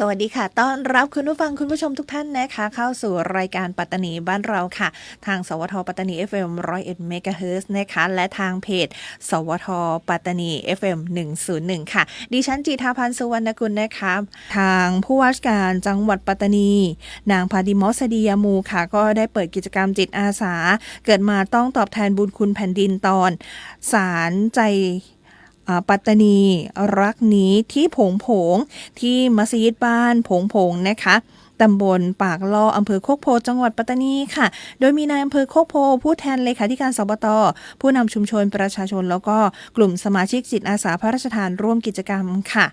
สวัสดีค่ะ ต้อนรับคุณผู้ฟังคุณผู้ชมทุกท่านนะคะ เข้าสู่รายการปัตตานีบ้านเราค่ะ ทาง สวทปัตตานี FM 101 MHz นะคะ และทางเพจ สวทปัตตานี FM 101 ค่ะ ดิฉันจีทาพันธ์สุวรรณกุลนะคะ ทางผู้ว่าราชการจังหวัดปัตตานี นางพาดิมอสดียามูค่ะ ก็ได้เปิดกิจกรรมจิตอาสา เกิดมาต้องตอบแทนบุญคุณแผ่นดินตอน สารใจ ปัตตานีรักนี้ที่ผงผงที่มัสยิดบ้านผงผงนะคะตำบลปากลออำเภอโคกโพ จังหวัดปัตตานีค่ะ โดยมีนายอำเภอโคกโพ ผู้แทนเลขาธิการสบต ผู้นำชุมชนประชาชน แล้วก็กลุ่มสมาชิกจิตอาสาพระราชทานร่วมกิจกรรมค่ะ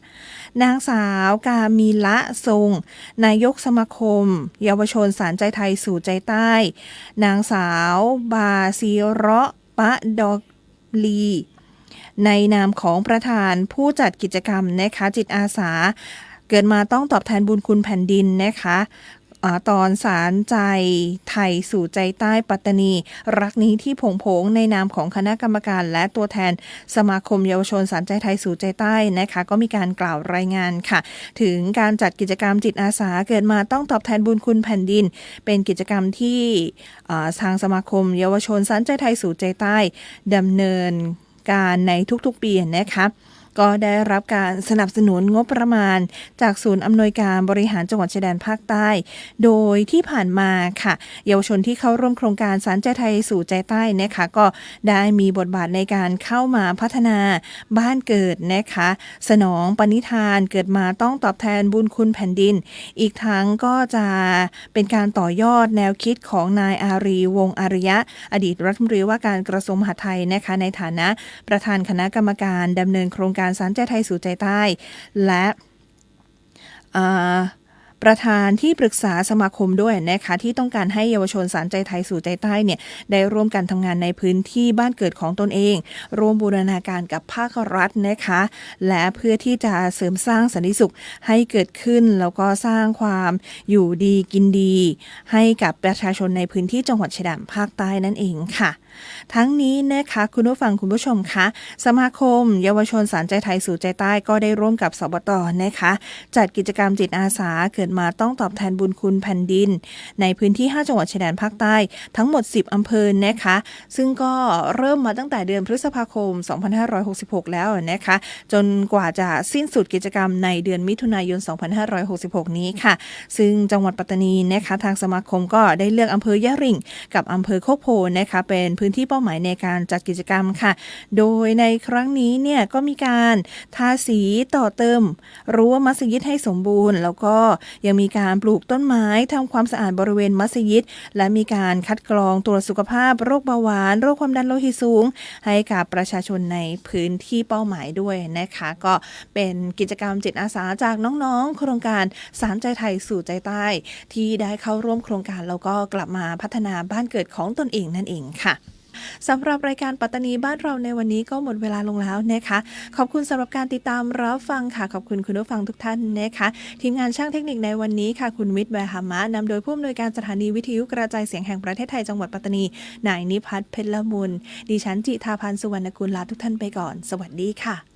นางสาวกามีละทรง นายกสมาคม เยาวชนสารใจไทยสู่ใจใต้ นางสาวบาซีเราะปะดอกลี ในนามของประธานผู้จัดกิจกรรมนะคะจิตอาสา เกิดมาต้องตอบแทนบุญคุณแผ่นดินนะคะตอนสารใจไทยสู่ใจใต้ปัตตานี รักนี้ที่ผงผงในนามของคณะกรรมการ และตัวแทนสมาคมเยาวชนสารใจไทยสู่ใจใต้นะคะ ก็มีการกล่าวรายงานค่ะ ถึงการจัดกิจกรรมจิตอาสาเกิดมาต้องตอบแทนบุญคุณแผ่นดิน เป็นกิจกรรมที่ทางสมาคมเยาวชนสารใจไทยสู่ใจใต้ดำเนิน การในทุกๆปีนะคะ ก็ได้รับการสนับสนุนงบประมาณ จากศูนย์อำนวยการบริหารจังหวัดชายแดนภาคใต้ โดยที่ผ่านมาค่ะ เยาวชนที่เข้าร่วมโครงการสารใจไทยสู่ใจใต้นะคะก็ได้มีบทบาทในการเข้ามาพัฒนาบ้านเกิดนะคะ สนองปณิธานเกิดมาต้องตอบแทนบุญคุณแผ่นดิน อีกทั้งก็จะเป็นการต่อยอดแนวคิดของนายอารีวงศ์อาริยะ อดีตรัฐมนตรีว่าการกระทรวงมหาดไทยนะคะในฐานะประธานคณะกรรมการดำเนินโครงการสารใจไทยสู่ใจใต้ และประธานที่ปรึกษาสมาคมด้วยนะคะที่ต้องการให้เยาวชนสารใจไทยสู่ใจใต้เนี่ยได้ร่วมกันทำงานในพื้นที่บ้านเกิดของตนเอง ร่วมบูรณาการกับภาครัฐนะคะ และเพื่อที่จะเสริมสร้างสันติสุขให้เกิดขึ้น แล้วก็สร้างความอยู่ดีกินดี ให้กับประชาชนในพื้นที่จังหวัดชายแดนภาคใต้นั่นเองค่ะ ทั้งนี้นะคะคุณผู้ฟังคุณผู้ชมคะสมาคม เยาวชนสารใจไทยสู่ใจใต้ก็ได้ร่วมกับสบตนะคะ จัดกิจกรรมจิตอาสาเกิดมาต้องตอบแทนบุญคุณแผ่นดิน ในพื้นที่ 5 จังหวัดชายแดนภาคใต้ทั้งหมด 10 อำเภอนะคะ ซึ่งก็เริ่มมาตั้งแต่เดือนพฤษภาคม 2566 แล้วนะคะ จนกว่าจะสิ้นสุดกิจกรรมในเดือนมิถุนายน 2566 นี้ค่ะ ซึ่งจังหวัดปัตตานีนะคะ ทางสมาคมก็ได้เลือกอำเภอยะริง กับอำเภอโคกโพนะคะเป็นพื้นื้นที่เป้าหมายในการจัดกิจกรรมค่ะ โดยในครั้งนี้เนี่ยก็มีการทาสีต่อเติมรั้วมัสยิดให้สมบูรณ์ แล้วก็ยังมีการปลูกต้นไม้ทำความสะอาดบริเวณมัสยิด และมีการคัดกรองตรวจสุขภาพโรคเบาหวาน โรคความดันโลหิตสูง ให้กับประชาชนในพื้นที่เป้าหมายด้วยนะคะ ก็เป็นกิจกรรมจิตอาสาจากน้องๆ โครงการสารใจไทยสู่ใจใต้ ที่ได้เข้าร่วมโครงการแล้วก็กลับมาพัฒนาบ้านเกิดของตนเองนั่นเองค่ะ สำหรับรายการปัตตานีบ้านเราในวันนี้ก็หมดเวลาลงแล้วนะคะ ขอบคุณสำหรับการติดตามรับฟังค่ะ ขอบคุณคุณผู้ฟังทุกท่านนะคะทีมงานช่างเทคนิคในวันนี้ค่ะ คุณวิทย์แวร์ฮามะนำโดยผู้อำนวยการสถานีวิทยุกระจายเสียงแห่งประเทศไทยจังหวัดปัตตานีนายนิพัฒน์เพชรละมุนดิฉันจิตาพันธ์สุวรรณกุลลาทุกท่านไปก่อน สวัสดีค่ะ